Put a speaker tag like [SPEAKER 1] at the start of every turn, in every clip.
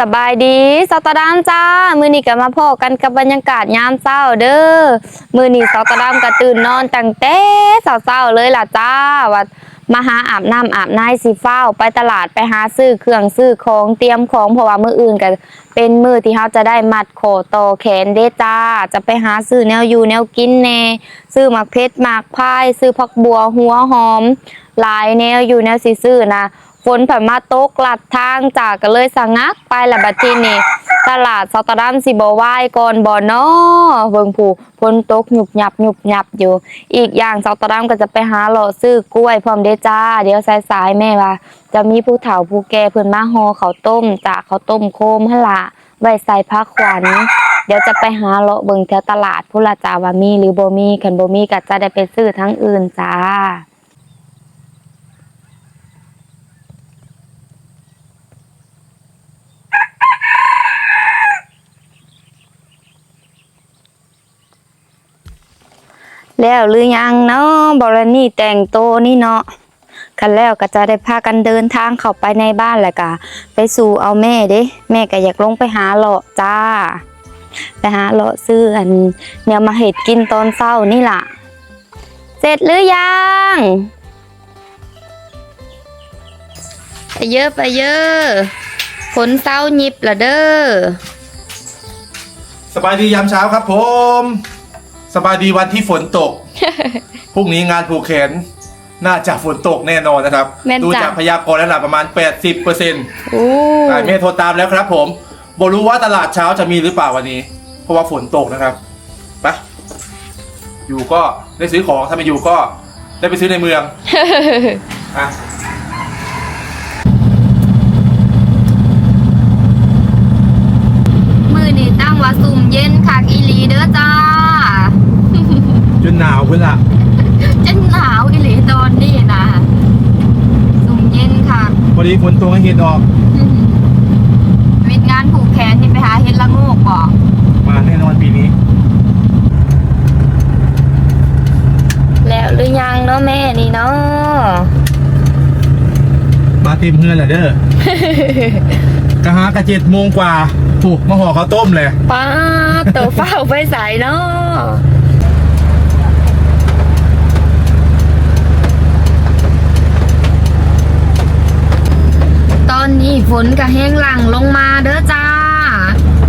[SPEAKER 1] สบายดีสตอดามจ้า มือนี้ก็มาพอกันกับบรรยากาศยามเช้าเด้อ มือนี้สตอดามก็ตื่นนอนตั้งแต่เช้าๆเลยล่ะจ้าว่ามาหาอาบน้ำอาบน้ำสีฟ้าไปตลาดไปหาซื้อเครื่องซื้อของเตรียมของเพราะว่ามืออื่นก็เป็นมือที่เขาจะได้มัดโคต่อแขนเด้จ้า จะไปหาซื้อแนวอยู่แนวกินแน่ซื้อหมักเพชรหมากพาย ซื้อผักบัวหัวหอม หลายแนวอยู่แนวสิซื้อนะ ฝนผ่านมาตกลัดทางจากก็เลยสะงักไปละบัดทีนี่ตลาดซอตดัมสิบไหวายก่อนบ่อนอเบิ่งผู้ฝนตกหยุบหยับหยุบหยับอยู่ อีกอย่างซอตดัมก็จะไปหาหล่อซื้อกล้วยพร้อมเด้จ้า เดี๋ยวสายๆแม่ว่า จะมีผู้เฒ่าผู้แก่เพิ่นมาฮอเขาต้มจากเขาต้มโคมหั่ละไว้ใส่ผ้าขวัญเดี๋ยวจะไปหาเลาะเบิงแถวตลาดพุ่นละจาวามีหรือโบมีคันโบมีก็จะได้ไปซื้อทั้งอื่นจ้า แล้วหรือยังเนาะบรนี่แต่งโตนี่เนาะคันแล้วก็จะได้พากันเดินทางเข้าไปในบ้านแหละกะไปสู่เอาแม่เด้แม่ก็อยากลงไปหาเลาะจ้า ไปหาเลาะซื้ออันเนี่ยมาเห็ดกินตอนเช้านี่ล่ะ เสร็จหรือยังไปเยอะไปเยอะฝนเศร้าหยิบละเด้อ
[SPEAKER 2] สบายดียามเช้าครับผม สบายดีวันที่ฝนตก พรุ่งนี้งานผูกแขน น่าจะฝนตกแน่นอนนะครับ
[SPEAKER 1] แม่น
[SPEAKER 2] ดู
[SPEAKER 1] จ้ะ
[SPEAKER 2] จากพยากรณ์แล้วล่ะประมาณ 80เปอร์เซ็นต์
[SPEAKER 1] อู้
[SPEAKER 2] แม่โทรตามแล้วครับผมบรู้ว่าตลาดเช้าจะมีหรือเปล่าวันนี้ เพราะว่าฝนตกนะครับ ไป อยู่ก็ได้ซื้อของ ถ้าไม่อยู่ก็ได้ไปซื้อในเมือง อะ
[SPEAKER 1] มือนี่ตั้งว่าสุ่มเย็นคักอีหลีเด้อจ้า
[SPEAKER 2] จน หนาวเพื่อนละ
[SPEAKER 1] จะหนาวอีหลีตอนนี้นะสุ่มเย็นค่ะ
[SPEAKER 2] พอดีฝนตกให้เห็นออก
[SPEAKER 1] วิทย์งานผูกแขนนี่ไปหาเฮ็ดละโงกบอก
[SPEAKER 2] มาแน่นอนปีนี้
[SPEAKER 1] แล้วหรือยังเนาะแม่นี่เนาะ
[SPEAKER 2] มาเต็มเฮือนแหละเด้อกะหากะเจ็ดโมงกว่าถูกมาห่อข้าวต้มเลย
[SPEAKER 1] ป้าบตัวเฝ้าไปใส่เนาะ นี้ฝนก็แห้งหลังลงมาเด้อจ้า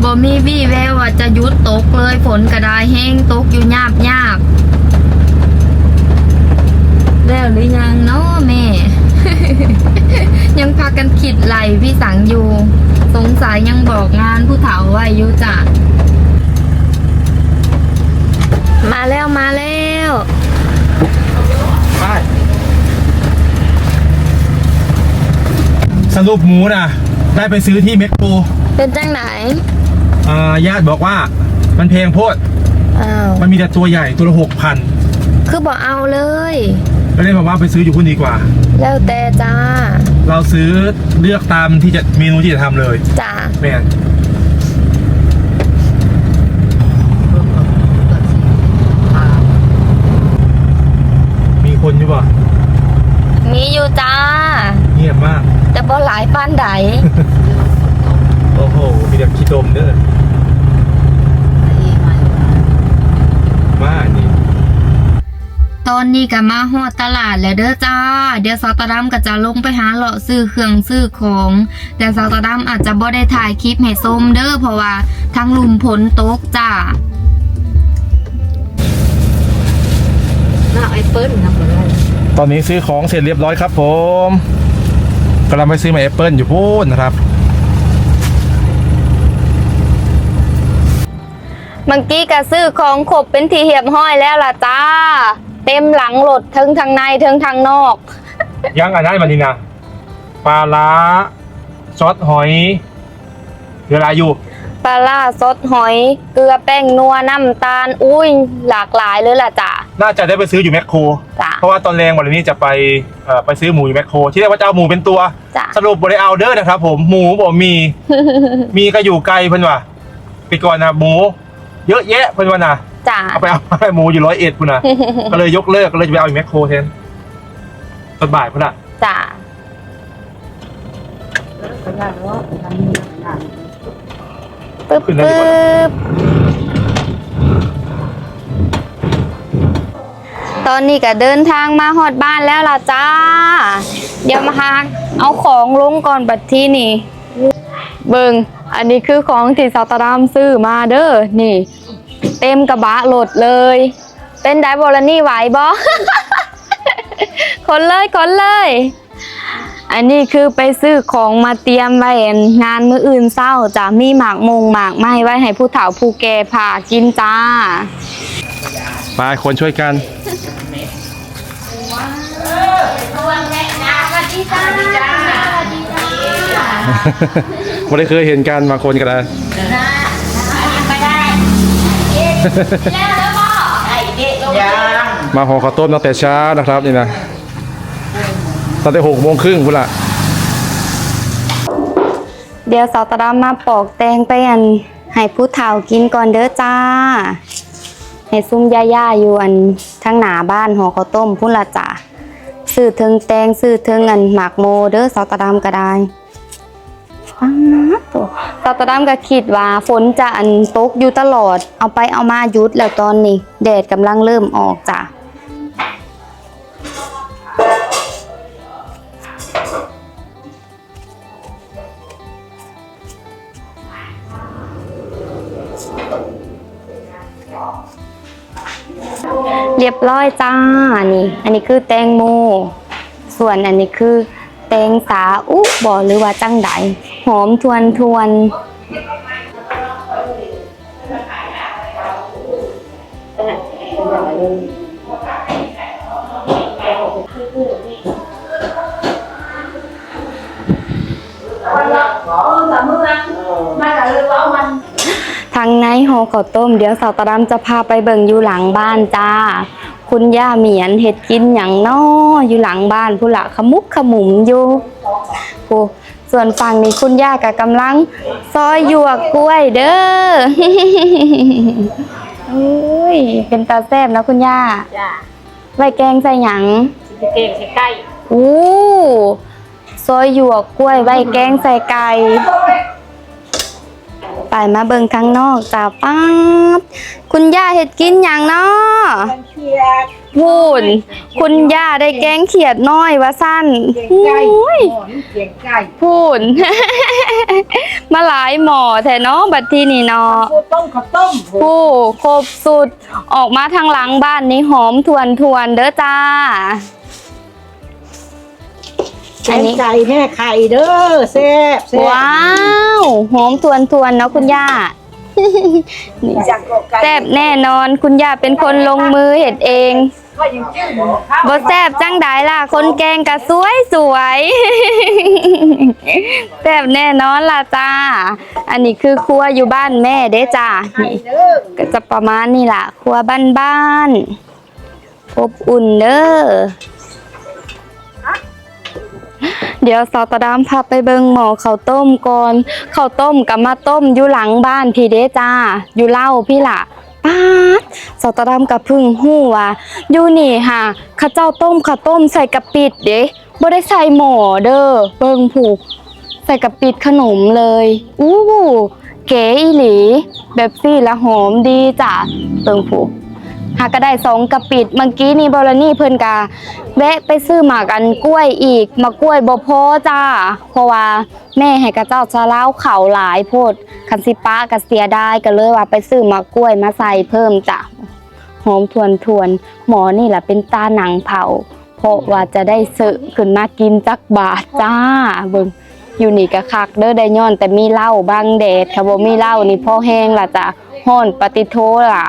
[SPEAKER 1] บ่มีวี่แววว่าจะยุดตกเลยฝนก็ไดแห้งตกอยู่ยาบยาบแล้วหรือยังเนาะแม่ ยังพากันขิดไหลพี่สังอยู่ สงสัยยังบอกงานผู้เฒ่าไว้อยู่จ้ะมาแล้วมาแล้ว
[SPEAKER 2] สรุปหมูนะได้ไปซื้อที่เม็กโคร
[SPEAKER 1] เป็นจังไหน
[SPEAKER 2] อ่าญาติบอกว่ามันแพงโพด
[SPEAKER 1] อ้าว
[SPEAKER 2] มันมีแต่ตัวใหญ่ตัวละหกพัน
[SPEAKER 1] คือบอกเอาเลย
[SPEAKER 2] ก็เลยบอกว่าไปซื้ออยู่พุ่นดีกว่า
[SPEAKER 1] แล้วแต่จ้า
[SPEAKER 2] เราซื้อเลือกตามที่จะเมนูที่จะทำเลย
[SPEAKER 1] จ้า
[SPEAKER 2] แม่นมีคนอยู่ป่ะ
[SPEAKER 1] มีอยู่จ้า
[SPEAKER 2] เงียบมาก
[SPEAKER 1] แต่ บ่หลายปานใด
[SPEAKER 2] โอ้โหมีแต่ขี้ตมเด้อมานี่
[SPEAKER 1] ตอนนี้ก็มาฮอดตลาดแล้วเด้อจ้า เดี๋ยวสาวตาดำก็จะลงไปหาเลาะซื้อเครื่องซื้อของ แต่สาวตาดำอาจจะบ่ได้ถ่ายคลิปให้ส้มเด้อเพราะว่าทั้งลุมผลตกจ้า
[SPEAKER 3] น่าไอเปิ้ลนะผมว่า
[SPEAKER 2] ตอนนี้ซื้อของเสร็จเรียบร้อยครับผม กำลังไปซื้อมาแอปเปิลอยู่พูดนะครับ
[SPEAKER 1] เมื่อกี้ก็ซื้อของขบเป็นทีเหียบห้อยแล้วล่ะจ้า เต็มหลังรถทั้งทางในทั้งทางนอก
[SPEAKER 2] ยังอ่านได้มานี่นะปลาล้าซอสหอยเรืออะไรอยู่
[SPEAKER 1] ปลาล่าซดหอย เกลือแป้งนัวน้ำตาล อุ้ยหลากหลายเลยล่ะจ้า
[SPEAKER 2] น่าจะได้ไปซื้ออยู่แมคโคร
[SPEAKER 1] จ้า
[SPEAKER 2] เพราะว่าตอนแรงวันนี้จะไปเอ่อไปซื้อหมูอยู่แมคโคร ที่แรกว่าจะเอาหมูเป็นตัว
[SPEAKER 1] จ้า
[SPEAKER 2] สรุปบริเอาเดอร์นะครับผมหมูบอกมี มีก็อยู่ไกลเพิ่นว่ะไปก่อนนะหมู เยอะแยะเพิ่นว่านะ
[SPEAKER 1] จ้า
[SPEAKER 2] เอาไปเอาหมูอยู่ร้อยเอ็ดพุ่นนะก็เลยยกเลิกก็เลยจะไปเอาอยู่แมคโครแทนตอนบ่ายพุ่นอะ
[SPEAKER 1] จ้า
[SPEAKER 3] ก็ยากแล้วทำนี่ยาก
[SPEAKER 1] ปึ๊บปึ๊บตอนนี้ก็เดินทางมาฮอดบ้านแล้วล่ะจ้า เดี๋ยวมาหาเอาของลงก่อนบัดที่นี่ เบิงอันนี้คือของที่สาวตารามซื้อมาเด้อนี่ เต็มกระบะโหลดเลย เป็นไดบอลนี่ไหวบอคนเลยคนเลย อันนี้คือไปซื้อของมาเตรียมไว้งานมื้ออื่นเศร้าจะมีหมากมงหมากไม้ไว้ให้ผู้เฒ่าผู้แก่ผ่ากินจ้า
[SPEAKER 2] ไปคนช่วยกันไม่ได้เคยเห็นกันมาคนกันเลยมาห่อข้าวต้มตั้งแต่เช้านะครับนี่นะ ตั้งแต่หกโมงครึ่งพุ่นละ
[SPEAKER 1] เดี๋ยวสาวตะดำมาปอกแตงไปอันให้ผู้เฒ่ากินก่อนเด้อจ้า ให้ซุ่มย่าๆอยู่อันทั้งหนาบ้านหอข้าวต้มพุ่นละจ้าซื้อถึงแตงซื้อถึงอันหมากโมเด้อสาวตะดำก็ได้อ้าวตัวสาวตะดำก็คิดว่าฝนจะอันตกอยู่ตลอด เอาไปเอามาหยุดแล้วตอนนี้แดดกำลังเริ่มออกจ้ะ เรียบร้อยจ้านี่อันนี้คือแตงโม ส่วนอันนี้คือแตงสาอุบอหรือว่าจังไดหอมทวนทวนทามมือนะ งในหอข้าวต้ม เดี๋ยวสาวตะดำจะพาไปเบิ่งอยู่หลังบ้านจ้า คุณย่าเหมียนเห็ดกินอย่างน้ออยู่หลังบ้านผู้ละขมุกขมุมอยู่ผู้ส่วนฝั่งนี้คุณย่ากับกำลัง ซอยหยวกกล้วยเด้ออุ้ยเป็นตาแซ่บนะคุณย่า
[SPEAKER 3] จ้า
[SPEAKER 1] ไว้แกงใส่หยัง
[SPEAKER 3] สิเก่งสิใกล้
[SPEAKER 1] อู้ซอยหยวกกล้วยไว้แกงใส่ไก่ ไปมาเบิ่งข้างนอกจ้าป๊าบคุณย่าเห็ดกินอย่างเนาะ
[SPEAKER 3] เขียด
[SPEAKER 1] พูนคุณย่าได้แกงเขียดน้อยว่าสั้น
[SPEAKER 3] เก่งไก่
[SPEAKER 1] อุ้ย
[SPEAKER 3] หอมเก่งไก่
[SPEAKER 1] พูนมาหลายหมอแท้เนาะบัดทีนี่เนาะ
[SPEAKER 3] ข้าวต้มข้าวต้ม
[SPEAKER 1] ผู้ครบสุดออกมาทางหลังบ้านนี้หอมทวนทวนๆเด้อจ้า
[SPEAKER 3] แกงไก่แม่ไข่เด้อแซ่บแซ่บ
[SPEAKER 1] ว้าวหอมทวนทวนๆเนาะคุณย่า นี่
[SPEAKER 3] จากกไก่
[SPEAKER 1] แซ่บแน่นอนคุณย่าเป็นคนลงมือเห็ดเอง
[SPEAKER 3] ก็ยังจืดข้าว
[SPEAKER 1] บ่แซ่บจังไดล่ะ คนแกงก็สวยสวยๆ แซ่บแน่นอนล่ะจ้า อันนี้คือครัวอยู่บ้านแม่เด้จ้า
[SPEAKER 3] ไข่
[SPEAKER 1] นี่
[SPEAKER 3] เด้อ
[SPEAKER 1] ก็จะประมาณนี้ล่ะ ครัวบ้านๆอบอุ่นเด้อ เดี๋ยวสาวตะดามพาไปเบิงหมอข้าวต้มก่อนข้าวต้มกับมาต้มอยู่หลังบ้านพีเด้จ้า อยู่เล่าพี่ละป้าสาวตะดามกับพึ่งหู้ว่าอยู่นี่ค่ะข้าเจ้าต้มข้าวต้มใส่กะปิดเด้บ่ได้ใส่หมอเด้อเบิงผูก ใส่กะปิดขนมเลย อู้เก๋อีหลี แบบซี่ละหอมดีจ้ะเบิงผูก หากก็ได้สองกะปิดเมื่อกี้นี่บอลนี่เพิ่นกาแวะไปซื้อหมากอันกล้วยอีกมากล้วยบ่พอจ้า เพราะว่าแม่ให้กระเจ้าจะเล้าเข่าหลายโพดคันสิป้าก็เสียได้ก็เลยว่าไปซื้อหมากล้วยมาใส่เพิ่มจ้ะหอมทวนทวนๆหมอนี่แหละเป็นตาหนังเผาเพราะว่าจะได้เสอขึ้นมากินจักบาทจ้าเบิ่งอยู่นี่ก็คักเด้อได้ย้อนแต่มีเหล้าบางแดดค่ะบ่มีเหล้านี่พ่อแห้งล่ะจ้ะฮ้อนปฏิโทล่ะ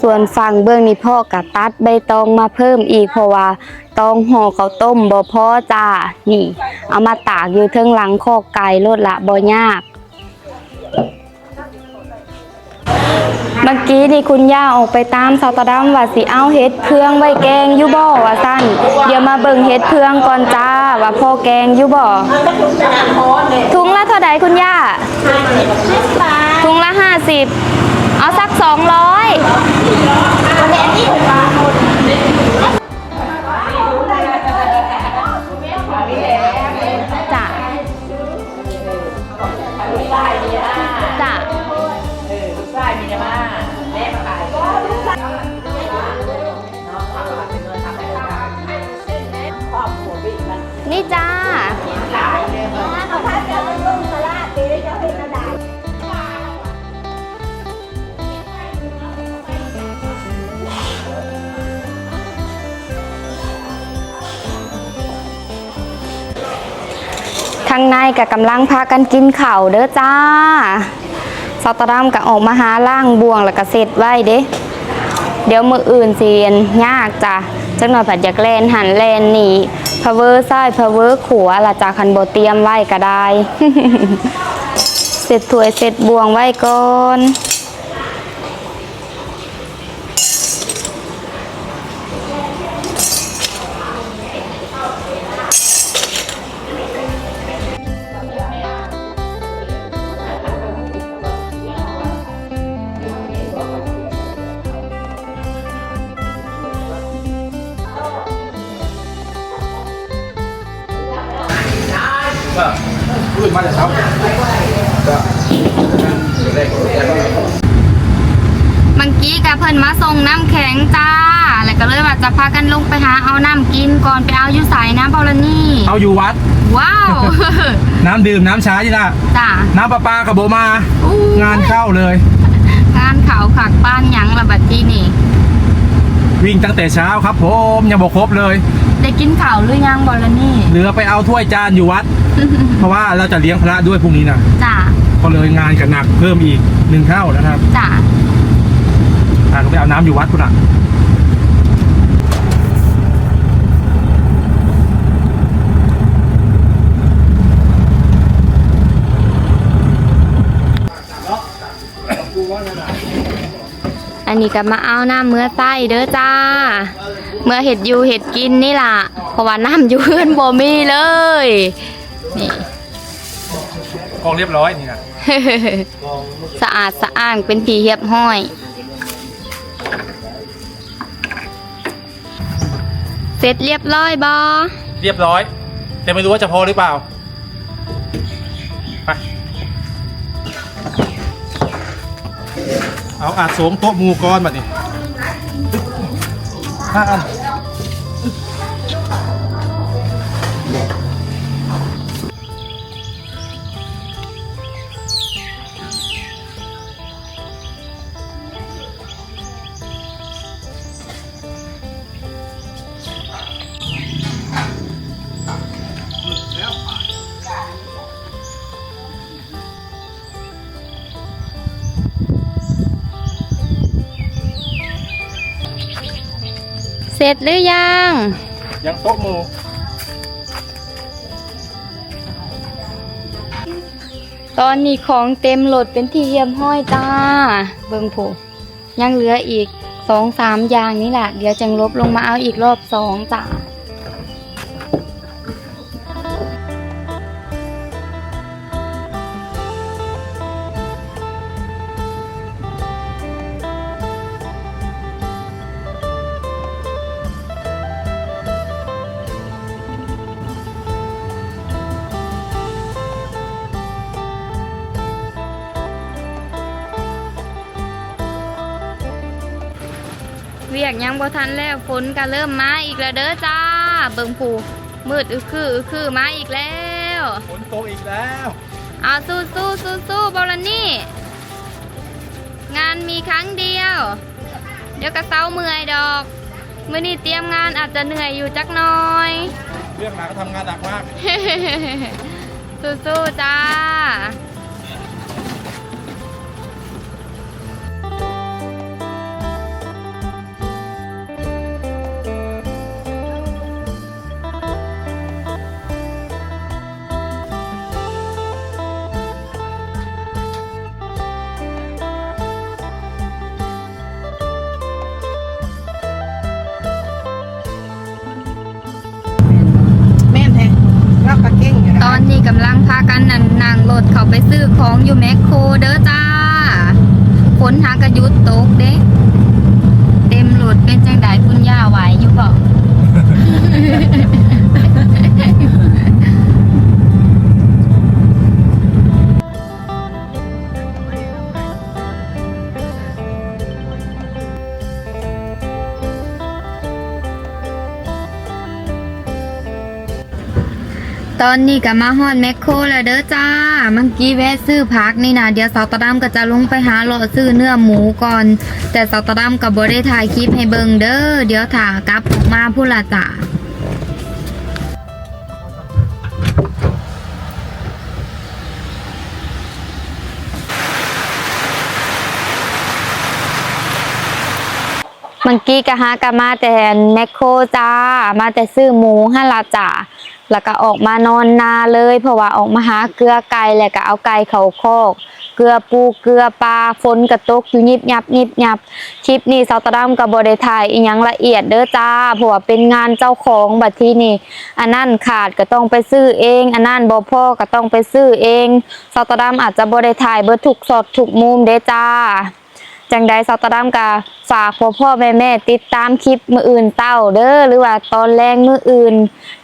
[SPEAKER 1] ส่วนฝั่งเบื้องนี้พ่อกับตัดใบตองมาเพิ่มอีกเพราะว่าตองห่อข้าวต้มบ่พอจ้านี่ เอามาตากอยู่เทิงหลังคอกไก่ลดละบ่ยาก มื่อกี้นี่คุณย่าออกไปตามสาวตะดำว่าสิเอาเฮ็ดเพืองไว้แกงอยู่บ่ว่าซั่นเดี๋ยวมาเบิ่งเฮ็ดเพืองก่อนจ้าว่าพ่อแกงอยู่บ่ถุงละเท่าใดคุณย่าถุงละห้าสิบเอาสักสองร้อยางในกับกำลังพากันกินเข่าเด้อจ้าสาตรัมกับออกมาหาล่างบวงแล้วก็เสร็จไว้เด้ เดี๋ยวมืออื่นเสียนยากจ้ะจังหน่อยผัดอยากแลนหันแลนหนีพะเวอร์ซ้ายพเวอร์ขวาละจ้าคันโบเตรียมไว้ก็ได้ เสร็จถวยเสร็จบวงไว้ก่อน
[SPEAKER 2] ก็รู้มาจากเช้าก็
[SPEAKER 1] เมื่อกี้กับเพิ่นมาส่งน้ำแข็งจ้า แล้วก็เลยว่าจะพากันลงไปหาเอาน้ำกินก่อนไปเอาอยู่ใส่น้ำเบาละนี่
[SPEAKER 2] เอาอยู่วัด
[SPEAKER 1] ว้าว
[SPEAKER 2] น้ำดื่มน้ำชาที่ละ
[SPEAKER 1] จ้า
[SPEAKER 2] น้ำประปากับโบมา
[SPEAKER 1] อู้
[SPEAKER 2] งานเข้าเลย
[SPEAKER 1] งานข่าวขักป้านหยังระบัดที่นี่
[SPEAKER 2] วิ่งตั้งแต่เช้าครับผมยังบอกครบเลย
[SPEAKER 1] ได้กินข่าวหรือยังบอลนี่
[SPEAKER 2] เหลือไปเอาถ้วยจานอยู่วัด เพราะว่าเราจะเลี้ยงพระด้วยพรุ่งนี้นะ
[SPEAKER 1] จ้า
[SPEAKER 2] ก็เลยงานกันหนักเพิ่มอีกหนึ่งเท่านะครับ
[SPEAKER 1] จ้า
[SPEAKER 2] อ่าก็ไปเอาน้ำอยู่วัดคุณอะ
[SPEAKER 1] อันนี้ก็มาเอาน้ำเมื่อไส้เด้อจ้า เมื่อเห็ดอยู่เห็ดกินนี่ล่ะ เพราะว่าน้ำอยู่เพื่อนบ่มีเลย นี่
[SPEAKER 2] กองเรียบร้อยนี่นะ
[SPEAKER 1] สะอาดสะอ้างเป็นผีเหียบห้อย เสร็จเรียบร้อยบอ
[SPEAKER 2] เรียบร้อย แต่ไม่รู้ว่าจะพอหรือเปล่าไปเอาอาดสงโต๊ะหมูก้อนมาดิห้าอัน
[SPEAKER 1] เสร็จหรือยัง
[SPEAKER 2] ยังโต๊ะหมู
[SPEAKER 1] ตอนนี้ของเต็มโหลดเป็นที่เยี่ยมห้อยจ้าเบิ่งผูยังเหลืออีกสองสามอย่างนี่แหละ เดี๋ยวจังลบลงมาเอาอีกรอบสองจ้า ยังบ่ทันแล้วฝนก็เริ่มมาอีกแล้วเด้อจ้า เบิ่งผูมืดอึกคืออึกคือมาอีกแล้ว
[SPEAKER 2] ฝนตกอีกแล้ว
[SPEAKER 1] เอาสู้สู้สู้สู้บอลนี่ งานมีครั้งเดียว เดี๋ยวก็เศร้าเมื่อยดอกมื่อนี้เตรียมงานอาจจะเหนื่อยอยู่จักหน่อย
[SPEAKER 2] เรื่องหลังทำงานหนักมาก
[SPEAKER 1] สู้สู้จ้า กำลังพากันนั่งนั่งรถเขาไปซื้อของอยู่แมคโครเด้อจ้าฝนหากระยุดตกเด้ ตอนนี้ก็มาฮอดแมคโครแล้วเด้อจ้า เมื่อกี้แวะซื้อผักนี่นะเดี๋ยวสาวตะดำก็จะลงไปหาเลาะซื้อเนื้อหมูก่อน แต่สาวตะดำก็บ่ได้ถ่ายคลิปให้เบิ่งเด้อ เดี๋ยวถ่ากลับออกมาพุ่นละจ้าเมื่อกี้ก็หากมาแต่แมคโครจ้า มาแต่ซื้อหมูห้ละจ้า แล้วก็ออกมานอนนาเลย เพราะว่าออกมาหาเกลือไก่แล้วก็เอาไก่เขาคอกเกลือปูเกลือปลาฝนกระตกอยู่ยิบยับยิบยับคลิปนี้สาวตะดำกับบได้ถ่ายอีหยังละเอียดเด้อจ้าเพราะว่าเป็นงานเจ้าของบัดที่นี่อันนั้นขาดก็ต้องไปซื้อเอง อันนั้นบ่พอก็ต้องไปซื้อเองสาวตะดำอาจจะบ่ได้ถ่ายเบิดทุกสดทุกมุมเด้อจ้า จังใดสาวตะดำกาฝากพ่อพ่อแม่แม่ติดตามคลิปมืออื่นเต้าเด้อหรือว่าตอนแรงมืออื่น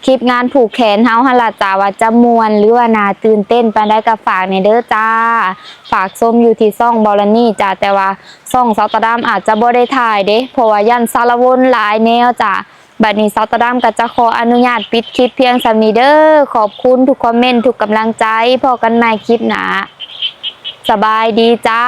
[SPEAKER 1] คลิปงานผูกแขนเฮาหนละจ้าว่าจะมวนหรือว่านาตื่นเต้นไปานใดก็ฝากในเด้อจ้า ฝากส้มอยู่ที่ซ่องบอลนี่จ้าแต่ว่าซ่องสาวตะดำอาจจะบ่ได้ถ่ายเด้เพราะว่ายันสารวนหลายแนวจ้าบัดนี้สาวตะดำก็จะขออนุญาตปิดคลิปเพียงสำนี้เด้อขอบคุณทุกคอมเมนต์ทุกกำลังใจพอกันใหม่คลิปหนา สบายดีจ้า